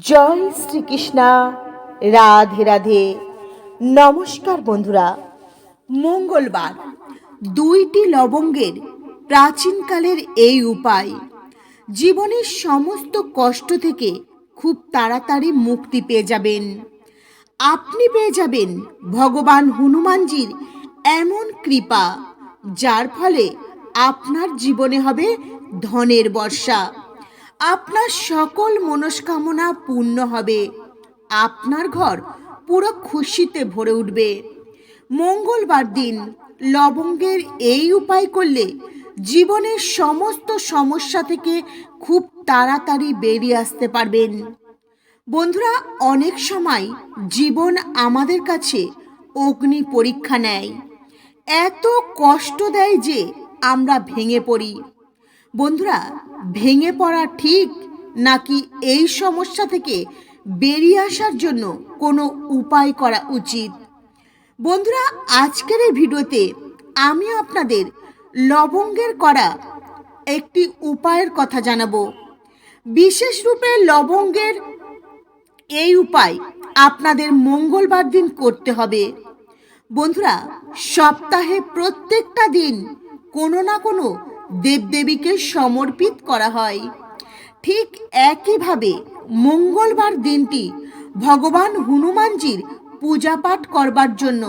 জয় শ্রীকৃষ্ণা। রাধে রাধে। নমস্কার বন্ধুরা। মঙ্গলবার। দুইটি লবঙ্গের প্রাচীনকালের এই উপায়। জীবনের সমস্ত কষ্ট থেকে খুব তাড়াতাড়ি মুক্তি পেয়ে যাবেন। আপনি পেয়ে যাবেন ভগবান হনুমানজির এমন কৃপা, যার ফলে আপনার জীবনে হবে ধনের বর্ষা। আপনার সকল মনস্কামনা পূর্ণ হবে। আপনার ঘর পুরো খুশিতে ভরে উঠবে। মঙ্গলবার দিন লবঙ্গের এই উপায় করলে জীবনের সমস্ত সমস্যা থেকে খুব তাড়াতাড়ি বেরিয়ে আসতে পারবেন। বন্ধুরা, অনেক সময় জীবন আমাদের কাছে অগ্নি পরীক্ষা নেয়। এত কষ্ট দেয় যে আমরা ভেঙে পড়ি। বন্ধুরা, ভেঙে পড়া ঠিক নাকি এই সমস্যা থেকে বেরিয়ে আসার জন্য কোনো উপায় করা উচিত? বন্ধুরা, আজকের এই ভিডিওতে আমি আপনাদের লবঙ্গের করা একটি উপায়ের কথা জানাব। বিশেষ রূপে লবঙ্গের এই উপায় আপনাদের মঙ্গলবার দিন করতে হবে। বন্ধুরা, সপ্তাহে প্রত্যেকটা দিন কোনো না কোনো দেবদেবীকে সমর্পিত করা হয়। ঠিক একইভাবে মঙ্গলবার দিনটি ভগবান হনুমানজির পূজা পাঠ করবার জন্য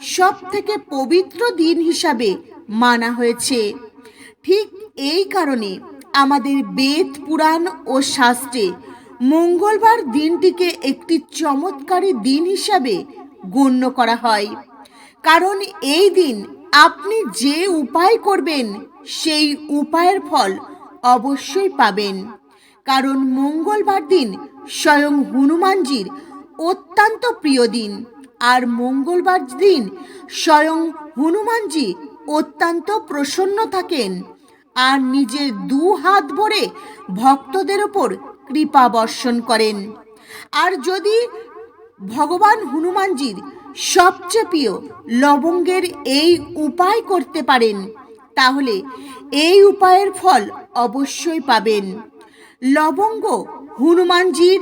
সব থেকে পবিত্র দিন হিসাবে মানা হয়েছে। ঠিক এই কারণে আমাদের বেদ, পুরাণ ও শাস্ত্রে মঙ্গলবার দিনটিকে একটি চমৎকারী দিন হিসাবে গণ্য করা হয়। কারণ এই দিন আপনি যে উপায় করবেন সেই উপায়ের ফল অবশ্যই পাবেন। কারণ মঙ্গলবার দিন স্বয়ং হনুমানজির অত্যন্ত প্রিয় দিন, আর মঙ্গলবার দিন স্বয়ং হনুমানজি অত্যন্ত প্রসন্ন থাকেন, আর নিজের দু হাত ভরে ভক্তদের ওপর কৃপা বর্ষণ করেন। আর যদি ভগবান হনুমানজির সবচেয়ে প্রিয় লবঙ্গের এই উপায় করতে পারেন তাহলে এই উপায়ের ফল অবশ্যই পাবেন। লবঙ্গ হনুমানজির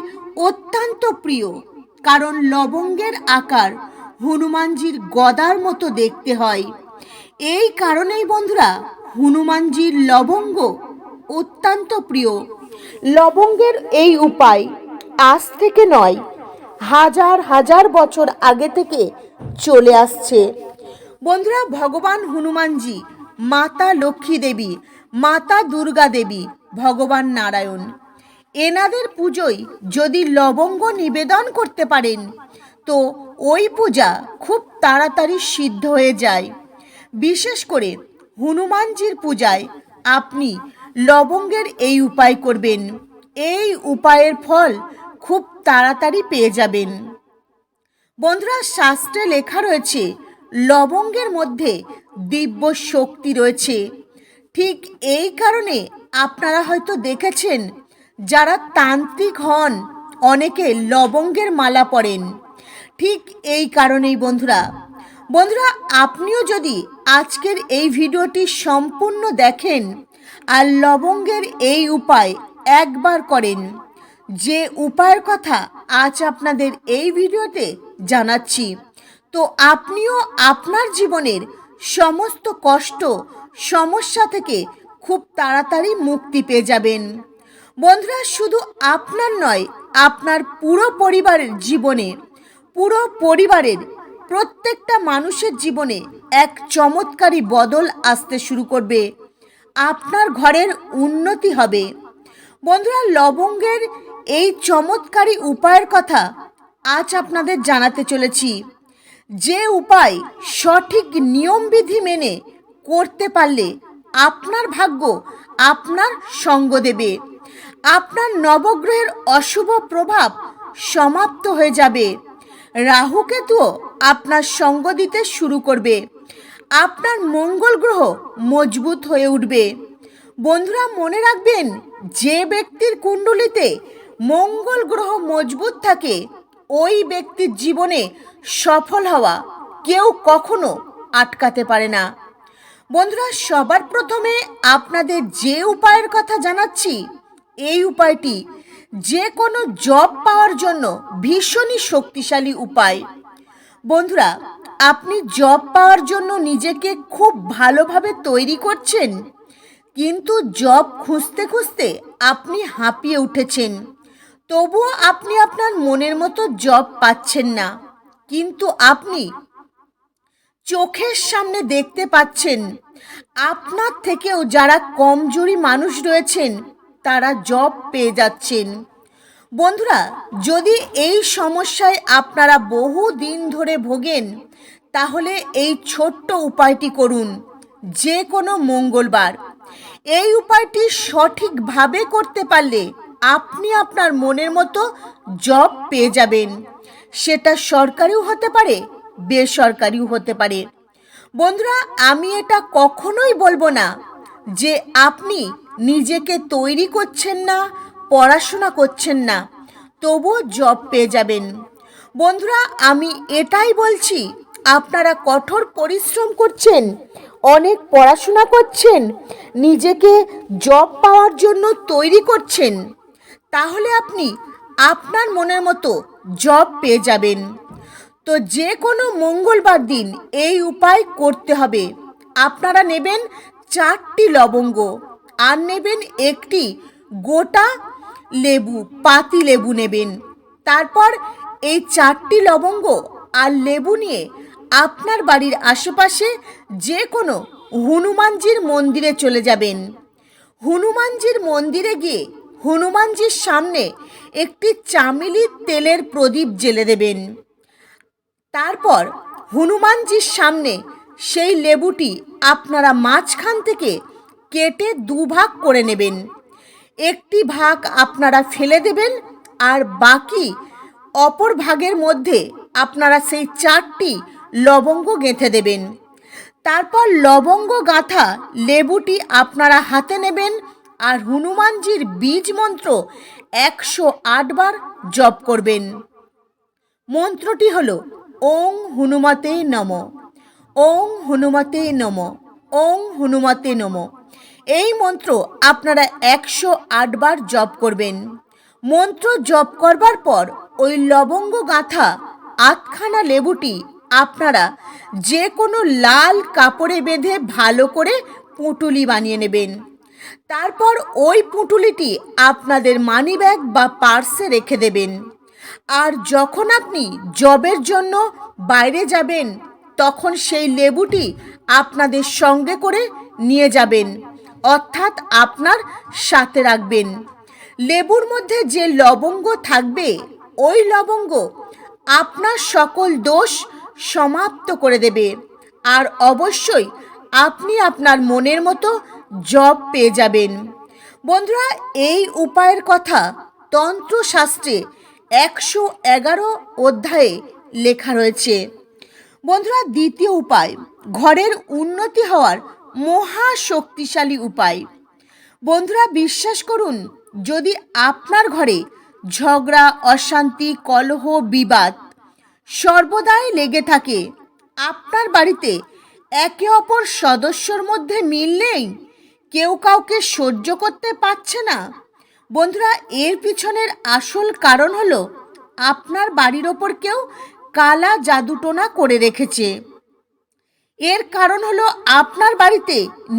অত্যন্ত প্রিয়, কারণ লবঙ্গের আকার হনুমানজির গদার মতো দেখতে হয়। এই কারণেই বন্ধুরা, হনুমানজির লবঙ্গ অত্যন্ত প্রিয়। লবঙ্গের এই উপায় আজ থেকে নয়, হাজার হাজার বছর আগে থেকে চলে আসছে। বন্ধুরা, ভগবান হনুমানজি মাতা লক্ষ্মী দেবী, মাতা দুর্গা দেবী, ভগবান নারায়ণ। এনাদের পুজোয় যদি লবঙ্গ নিবেদন করতে পারেন, তো ওই পূজা খুব তাড়াতাড়ি সিদ্ধ হয়ে যায়। বিশেষ করে হনুমানজির পূজায় আপনি লবঙ্গের এই উপায় করবেন। এই উপায়ের ফল খুব তাড়াতাড়ি পেয়ে যাবেন। বন্ধুরা, শাস্ত্রে লেখা রয়েছে লবঙ্গের মধ্যে দিব্য শক্তি রয়েছে। ঠিক এই কারণে আপনারা হয়তো দেখেছেন, যারা তান্ত্রিক হন, অনেকে লবঙ্গের মালা পরেন। ঠিক এই কারণেই বন্ধুরা। বন্ধুরা, আপনিও যদি আজকের এই ভিডিওটি সম্পূর্ণ দেখেন আর লবঙ্গের এই উপায় একবার করেন, যে উপায়ের কথা আজ আপনাদের এই ভিডিওতে জানাচ্ছি। তো আপনিও আপনার জীবনের সমস্ত কষ্ট, সমস্যা থেকে খুব তাড়াতাড়ি মুক্তি পেয়ে যাবেন। বন্ধুরা, শুধু আপনার নয়, আপনার পুরো পরিবারের জীবনে, পুরো পরিবারের প্রত্যেকটা মানুষের জীবনে এক চমৎকারী বদল আসতে শুরু করবে। আপনার ঘরের উন্নতি হবে। বন্ধুরা, লবঙ্গের এই চমৎকারী উপায়ের কথা আজ আপনাদের জানাতে চলেছি। যে উপায় সঠিক নিয়মবিধি মেনে করতে পারলে আপনার ভাগ্য আপনার সঙ্গ দেবে। আপনার নবগ্রহের অশুভ প্রভাব সমাপ্ত হয়ে যাবে। রাহুকেতুও আপনার সঙ্গ দিতে শুরু করবে। আপনার মঙ্গল গ্রহ মজবুত হয়ে উঠবে। বন্ধুরা, মনে রাখবেন, যে ব্যক্তির কুণ্ডলিতে মঙ্গল গ্রহ মজবুত থাকে, ওই ব্যক্তির জীবনে সফল হওয়া কেউ কখনো আটকাতে পারে না। বন্ধুরা, সবার প্রথমে আপনাদের যে উপায়ের কথা জানাচ্ছি, এই উপায়টি যে কোনো জব পাওয়ার জন্য ভীষণই শক্তিশালী উপায়। বন্ধুরা, আপনি জব পাওয়ার জন্য নিজেকে খুব ভালোভাবে তৈরি করছেন, কিন্তু জব খুঁজতে খুঁজতে আপনি হাঁপিয়ে উঠেছেন। তবুও আপনি আপনার মনের মতো জব পাচ্ছেন না। কিন্তু আপনি চোখের সামনে দেখতে পাচ্ছেন। আপনার থেকেও যারা কমজোরি মানুষ রয়েছেন, তারা জব পেয়ে যাচ্ছেন। বন্ধুরা, যদি এই সমস্যায় আপনারা বহু দিন ধরে ভোগেন, তাহলে এই ছোট্ট উপায়টি করুন। যে কোনো মঙ্গলবার। এই উপায়টি সঠিকভাবে করতে পারলে আপনি আপনার মনের মতো জব পেয়ে যাবেন। সেটা সরকারিও হতে পারে, বেসরকারিও হতে পারে। বন্ধুরা, আমি এটা কখনোই বলব না যে আপনি নিজেকে তৈরি করছেন না, পড়াশোনা করছেন না, তবুও জব পেয়ে যাবেন। বন্ধুরা, আমি এটাই বলছি, আপনারা কঠোর পরিশ্রম করছেন, অনেক পড়াশোনা করছেন, নিজেকে জব পাওয়ার জন্য তৈরি করছেন, তাহলে আপনি আপনার মনের মতো জব পেয়ে যাবেন। তো যে কোনো মঙ্গলবার দিন এই উপায় করতে হবে। আপনারা নেবেন চারটি লবঙ্গ আর নেবেন একটি গোটা লেবু, পাতি লেবু নেবেন। তারপর এই চারটি লবঙ্গ আর লেবু নিয়ে আপনার বাড়ির আশেপাশে যে কোনো হনুমানজির মন্দিরে চলে যাবেন। হনুমানজির মন্দিরে গিয়ে হনুমানজির সামনে একটি চামেলির তেলের প্রদীপ জেলে দেবেন। তারপর হনুমানজির সামনে সেই লেবুটি আপনারা মাঝখান থেকে কেটে দুভাগ করে নেবেন। একটি ভাগ আপনারা ফেলে দেবেন আর বাকি অপর ভাগের মধ্যে আপনারা সেই চারটি লবঙ্গ গেঁথে দেবেন। তারপর লবঙ্গ গাঁথা লেবুটি আপনারা হাতে নেবেন আর হনুমানজির বীজ মন্ত্র একশো আটবার জপ করবেন। মন্ত্রটি হল, ওং হনুমতে নম। ওং হনুমতে নম। ওং হনুমতে নম। এই মন্ত্র আপনারা একশো আটবার জপ করবেন। মন্ত্র জপ করবার পর ওই লবঙ্গ গাঁথা আটখানা লেবুটি আপনারা যে কোনো লাল কাপড়ে বেঁধে ভালো করে পুঁটুলি বানিয়ে নেবেন। তারপর ওই পুঁটুলিটি আপনাদের মানিব্যাগ বা পার্সে রেখে দেবেন। আর যখন আপনি জবের জন্য বাইরে যাবেন, তখন সেই লেবুটি আপনাদের সঙ্গে করে নিয়ে যাবেন, অর্থাৎ আপনার সাথে রাখবেন। লেবুর মধ্যে যে লবঙ্গ থাকবে, ওই লবঙ্গ আপনার সকল দোষ সমাপ্ত করে দেবে। আর অবশ্যই আপনি আপনার মনের মতো জব পেয়ে যাবেন। বন্ধুরা, এই উপায়ের কথা তন্ত্রশাস্ত্রে একশো এগারো অধ্যায়ে লেখা রয়েছে। বন্ধুরা, দ্বিতীয় উপায়, ঘরের উন্নতি হওয়ার মহা শক্তিশালী উপায়। বন্ধুরা, বিশ্বাস করুন, যদি আপনার ঘরে ঝগড়া, অশান্তি, কলহ, বিবাদ সর্বদাই লেগে থাকে, আপনার বাড়িতে একে অপর সদস্যর মধ্যে মিল নেই? কেউ কাউকে সহ্য করতে পারছে না। বন্ধুরা, এর পিছনের আসল কারণ হলো আপনার বাড়ির ওপর কেউ কালা জাদুটোনা করে রেখেছে। এর কারণ হলো আপনার বাড়িতে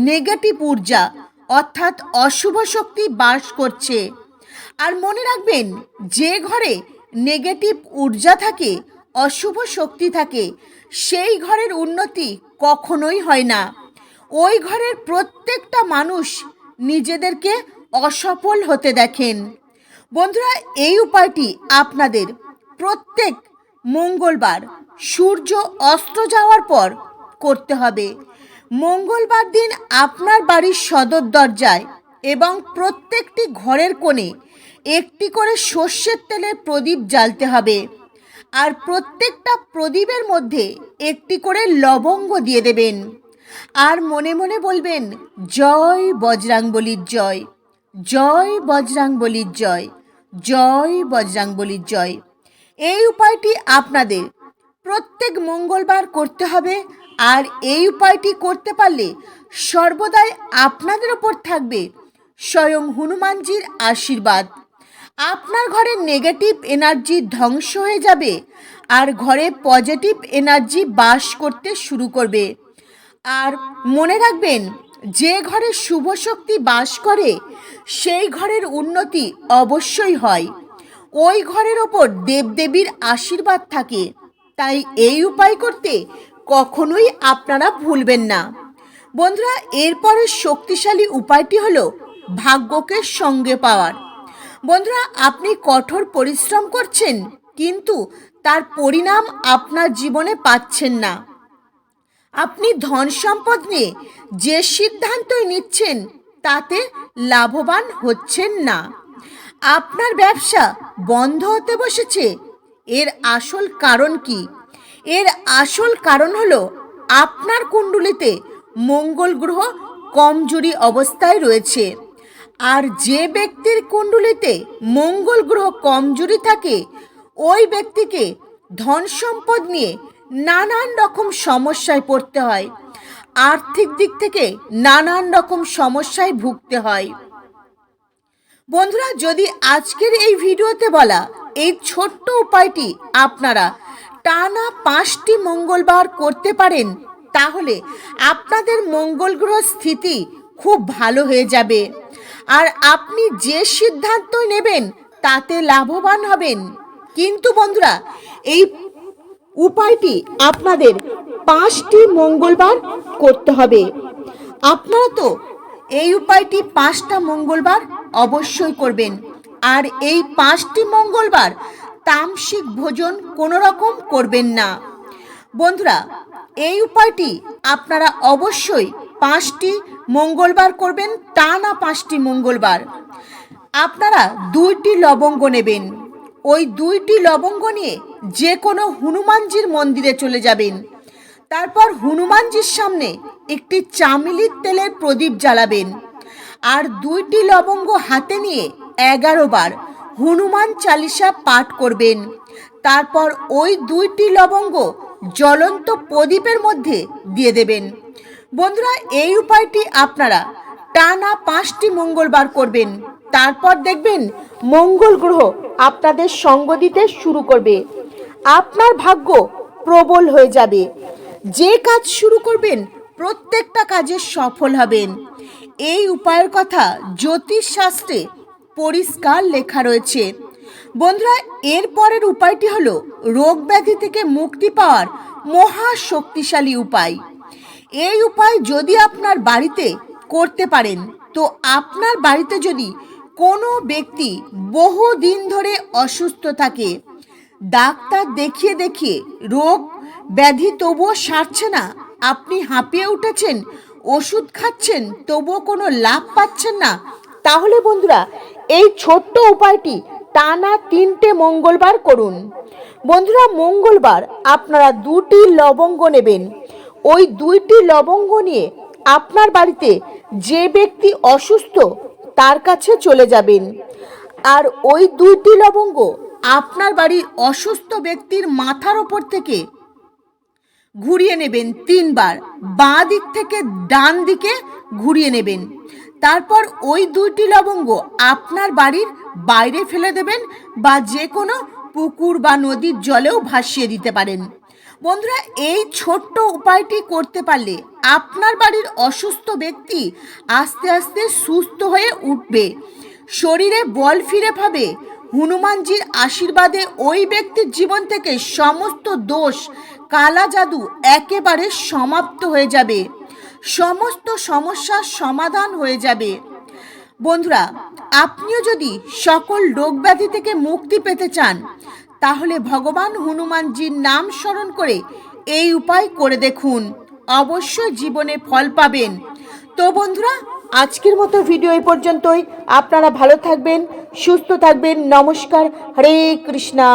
নেগেটিভ ঊর্জা, অর্থাৎ অশুভ শক্তি বাস করছে। আর মনে রাখবেন, যে ঘরে নেগেটিভ ঊর্জা থাকে, অশুভ শক্তি থাকে, সেই ঘরের উন্নতি কখনোই হয় না। ওই ঘরের প্রত্যেকটা মানুষ নিজেদেরকে অসফল হতে দেখেন। বন্ধুরা, এই উপায়টি আপনাদের প্রত্যেক মঙ্গলবার সূর্য অস্ত যাওয়ার পর করতে হবে। মঙ্গলবার দিন আপনার বাড়ির সদর দরজায় এবং প্রত্যেকটি ঘরের কোণে একটি করে সর্ষের তেলের প্রদীপ জ্বালতে হবে আর প্রত্যেকটা প্রদীপের মধ্যে একটি করে লবঙ্গ দিয়ে দেবেন। আর মনে মনে বলবেন, জয় বজরাংবলির জয় জয় বজরাংবলির জয় জয় বজরাংবলির জয়। এই উপায়টি আপনাদের প্রত্যেক মঙ্গলবার করতে হবে, আর এই উপায়টি করতে পারলে সর্বদাই আপনাদের ওপর থাকবে স্বয়ং হনুমানজির আশীর্বাদ। আপনার ঘরে নেগেটিভ এনার্জি ধ্বংস হয়ে যাবে, আর ঘরে পজিটিভ এনার্জি বাস করতে শুরু করবে। আর মনে রাখবেন, যে ঘরে শুভ শক্তি বাস করে, সেই ঘরের উন্নতি অবশ্যই হয়। ওই ঘরের ওপর দেবদেবীর আশীর্বাদ থাকে। তাই এই উপায় করতে কখনোই আপনারা ভুলবেন না। বন্ধুরা এরপরের শক্তিশালী উপায়টি হলো ভাগ্যকে সঙ্গে পাওয়ার। বন্ধুরা, আপনি কঠোর পরিশ্রম করছেন, কিন্তু তার পরিণাম আপনার জীবনে পাচ্ছেন না। আপনি ধন সম্পদ নিয়ে যে সিদ্ধান্তই নিচ্ছেন, তাতে লাভবান হচ্ছেন না। আপনার ব্যবসা বন্ধ হতে বসেছে। এর আসল কারণ কি? এর আসল কারণ হলো আপনার কুণ্ডলিতে মঙ্গল গ্রহ কমজোরি অবস্থায় রয়েছে। আর যে ব্যক্তির কুণ্ডলিতে মঙ্গল গ্রহ কমজোরি থাকে, ওই ব্যক্তিকে ধন সম্পদ নিয়ে নানান রকম সমস্যায় পড়তে হয়। আর্থিক দিক থেকে নানান রকম সমস্যায় ভুগতে হয়। বন্ধুরা, যদি আজকের এই ভিডিওতে বলা এই ছোট্ট উপায়টি আপনারা টানা পাঁচটি মঙ্গলবার করতে পারেন, তাহলে আপনাদের মঙ্গল গ্রহ স্থিতি খুব ভালো হয়ে যাবে। আর আপনি যে সিদ্ধান্ত নেবেন, তাতে লাভবান হবেন। কিন্তু বন্ধুরা, এই উপায়টি আপনাদের পাঁচটি মঙ্গলবার করতে হবে। আপনারা তো এই উপায়টি পাঁচটা মঙ্গলবার অবশ্যই করবেন। আর এই পাঁচটি মঙ্গলবার তামসিক ভোজন কোনো রকম করবেন না। বন্ধুরা, এই উপায়টি আপনারা অবশ্যই পাঁচটি মঙ্গলবার করবেন টানা পাঁচটি মঙ্গলবার। আপনারা দুইটি লবঙ্গ নেবেন। ওই দুইটি লবঙ্গ নিয়ে যে কোনো হনুমানজির মন্দিরে চলে যাবেন। তারপর হনুমানজির সামনে একটি চামিলির তেলের প্রদীপ জ্বালাবেন। আর দুইটি লবঙ্গ হাতে নিয়ে এগারো বার হনুমান চালিসা পাঠ করবেন। তারপর ওই দুইটি লবঙ্গ জ্বলন্ত প্রদীপের মধ্যে দিয়ে দেবেন। বন্ধুরা, এই উপায়টি আপনারা টানা পাঁচটি মঙ্গলবার করবেন। তারপর দেখবেন মঙ্গল গ্রহ আপনাদের সঙ্গ দিতে শুরু করবে। আপনার ভাগ্য প্রবল হয়ে যাবে। যে কাজ শুরু করবেন, প্রত্যেকটা কাজে সফল হবেন। এই উপায়ের কথা জ্যোতিষ শাস্ত্রে পরিষ্কার লেখা রয়েছে। বন্ধুরা, এর পরের উপায়টি হলো রোগ ব্যাধি থেকে মুক্তি পাওয়ার মহা শক্তিশালী উপায়। এই উপায় যদি আপনার বাড়িতে করতে পারেন, তো আপনার বাড়িতে যদি কোনো ব্যক্তি বহু দিন ধরে অসুস্থ থাকে। ডাক্তার দেখিয়ে দেখিয়ে রোগ ব্যাধি তবুও সারছে না। আপনি হাঁপিয়ে উঠেছেন, ওষুধ খাচ্ছেন, তবুও কোনো লাভ পাচ্ছেন না। তাহলে বন্ধুরা, এই ছোট্ট উপায়টি টানা তিনটে মঙ্গলবার করুন। বন্ধুরা, মঙ্গলবার আপনারা দুটি লবঙ্গ নেবেন। ওই দুইটি লবঙ্গ নিয়ে আপনার বাড়িতে যে ব্যক্তি অসুস্থ তার কাছে চলে যাবেন। আর ওই দুইটি লবঙ্গ আপনার বাড়ির অসুস্থ ব্যক্তির মাথার ওপর থেকে ঘুরিয়ে নেবেন তিনবার। বাঁ দিক থেকে ডান দিকে ঘুরিয়ে নেবেন। তারপর ওই দুইটি লবঙ্গ আপনার বাড়ির বাইরে ফেলে দেবেন বা যে কোনো পুকুর বা নদীর জলেও ভাসিয়ে দিতে পারেন। বন্ধুরা, এই ছোট্ট উপায়টি করতে পারলে আপনার বাড়ির অসুস্থ ব্যক্তি আস্তে আস্তে সুস্থ হয়ে উঠবে। শরীরে বল ফিরে পাবে। হনুমানজির আশীর্বাদে ওই ব্যক্তির জীবন থেকে সমস্ত দোষ, কালা জাদু একেবারে সমাপ্ত হয়ে যাবে। সমস্ত সমস্যার সমাধান হয়ে যাবে। বন্ধুরা, আপনিও যদি সকল রোগ ব্যাধি থেকে মুক্তি পেতে চান তাহলে ভগবান হনুমানজির নাম স্মরণ করে এই উপায় করে দেখুন। অবশ্য জীবনে ফল পাবেন। তো বন্ধুরা, আজকের মতো ভিডিও এই পর্যন্তই। আপনারা ভালো থাকবেন, সুস্থ থাকবেন। নমস্কার। হরে কৃষ্ণা।